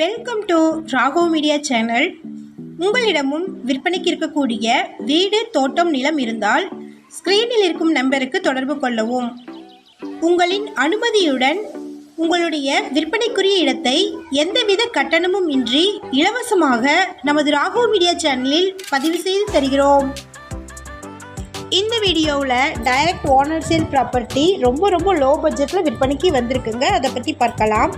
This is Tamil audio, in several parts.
Welcome to Rago media channel உங்களிடமும் விற்பனைக்கு இருக்கக்கூடிய வீடு தோட்டம் நிலம் இருந்தால் ஸ்க்ரீனில் இருக்கும் நம்பருக்கு தொடர்பு கொள்ளவும். உங்களின் அனுமதியுடன் உங்களுடைய விற்பனைக்குரிய இடத்தை எந்தவித கட்டணமும் இன்றி இலவசமாக நமது ராகோ மீடியா சேனலில் பதிவு செய்து தருகிறோம். இந்த வீடியோவில் டைரக்ட் ஓனர் சேல் ப்ராப்பர்ட்டி ரொம்ப ரொம்ப லோ பட்ஜெட்டில் விற்பனைக்கு வந்திருக்குங்க. அதை பற்றி பார்க்கலாம்.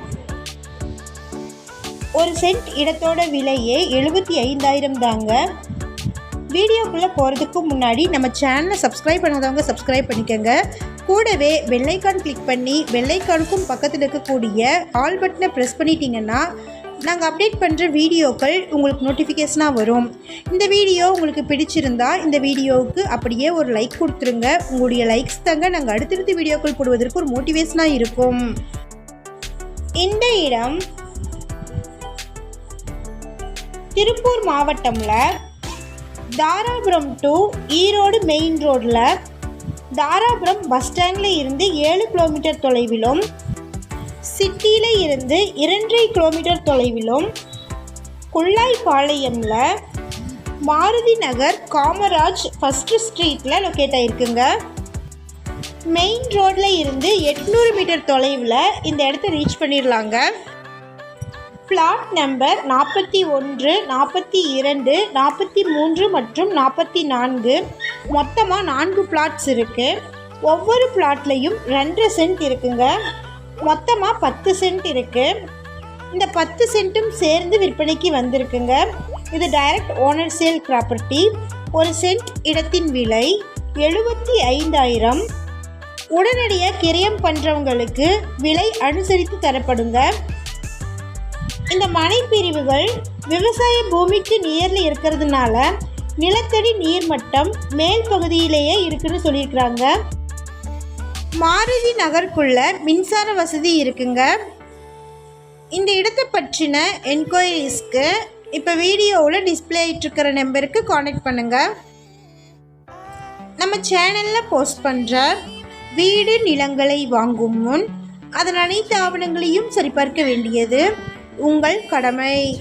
ஒரு சென்ட் இடத்தோட விலையே எழுபத்தி ஐந்தாயிரம் தாங்க. வீடியோக்குள்ளே போகிறதுக்கு முன்னாடி நம்ம சேனலை சப்ஸ்கிரைப் பண்ணாதவங்க சப்ஸ்கிரைப் பண்ணிக்கோங்க. கூடவே வெள்ளைக்கான் கிளிக் பண்ணி வெள்ளைக்கானுக்கும் பக்கத்தில் இருக்கக்கூடிய ஆல் பட்டனை ப்ரெஸ் பண்ணிட்டீங்கன்னா நாங்கள் அப்டேட் பண்ணுற வீடியோக்கள் உங்களுக்கு நோட்டிஃபிகேஷனாக வரும். இந்த வீடியோ உங்களுக்கு பிடிச்சிருந்தா இந்த வீடியோவுக்கு அப்படியே ஒரு லைக் கொடுத்துருங்க. உங்களுடைய லைக்ஸ் தாங்க நாங்கள் அடுத்தடுத்த வீடியோக்கள் போடுவதற்கு ஒரு மோட்டிவேஷனாக இருக்கும். இந்த இடம் திருப்பூர் மாவட்டம்ல தாராபுரம் டு ஈரோடு மெயின் ரோடில் தாராபுரம் பஸ் ஸ்டாண்டில் இருந்து ஏழு கிலோமீட்டர் தொலைவிலும் சிட்டியில் இருந்து இரண்டரை கிலோமீட்டர் தொலைவிலும் குள்ளாய்பாளையம்ல மாருதி நகர் காமராஜ் ஃபஸ்ட்டு ஸ்ட்ரீட்டில் லொக்கேட் ஆகிருக்குங்க மெயின் ரோட்டில் இருந்து எட்நூறு மீட்டர் தொலைவில் இந்த இடத்த ரீச் பண்ணிடலாங்க பிளாட் நம்பர் நாற்பத்தி ஒன்று நாற்பத்தி இரண்டு நாற்பத்தி மூன்று மற்றும் நாற்பத்தி நான்கு. மொத்தமாக நான்கு பிளாட்ஸ் இருக்குது ஒவ்வொரு பிளாட்லேயும் ரெண்டரை சென்ட் இருக்குங்க. மொத்தமாக பத்து சென்ட் இருக்குது இந்த பத்து சென்ட்டும் சேர்ந்து விற்பனைக்கு வந்திருக்குங்க. இது டைரக்ட் ஓனர் சேல் ப்ராப்பர்ட்டி ஒரு சென்ட் இடத்தின் விலை எழுபத்தி ஐந்தாயிரம். உடனடியாக கிரயம் பண்ணுறவங்களுக்கு விலை அனுசரித்து தரப்படுங்க. இந்த மனை பிரிவுகள் விவசாய பூமிக்கு நியர்ல இருக்கிறதுனால நிலத்தடி நீர்மட்டம் மேல் பகுதியிலேயே இருக்குன்னு சொல்லியிருக்கிறாங்க. மாருதி நகருக்குள்ள மின்சார வசதி இருக்குங்க. இந்த இடத்தை பற்றின என்கொயரிஸ்க்கு இப்போ வீடியோவில் டிஸ்பிளே ஆகிட்டுருக்கிற நம்பருக்கு காண்டாக்ட் பண்ணுங்கள் நம்ம சேனலில் போஸ்ட் பண்ணுற வீடு நிலங்களை வாங்கும் முன் அதன் அனைத்து ஆவணங்களையும் சரிபார்க்க வேண்டியது. உங்கள் கடமை.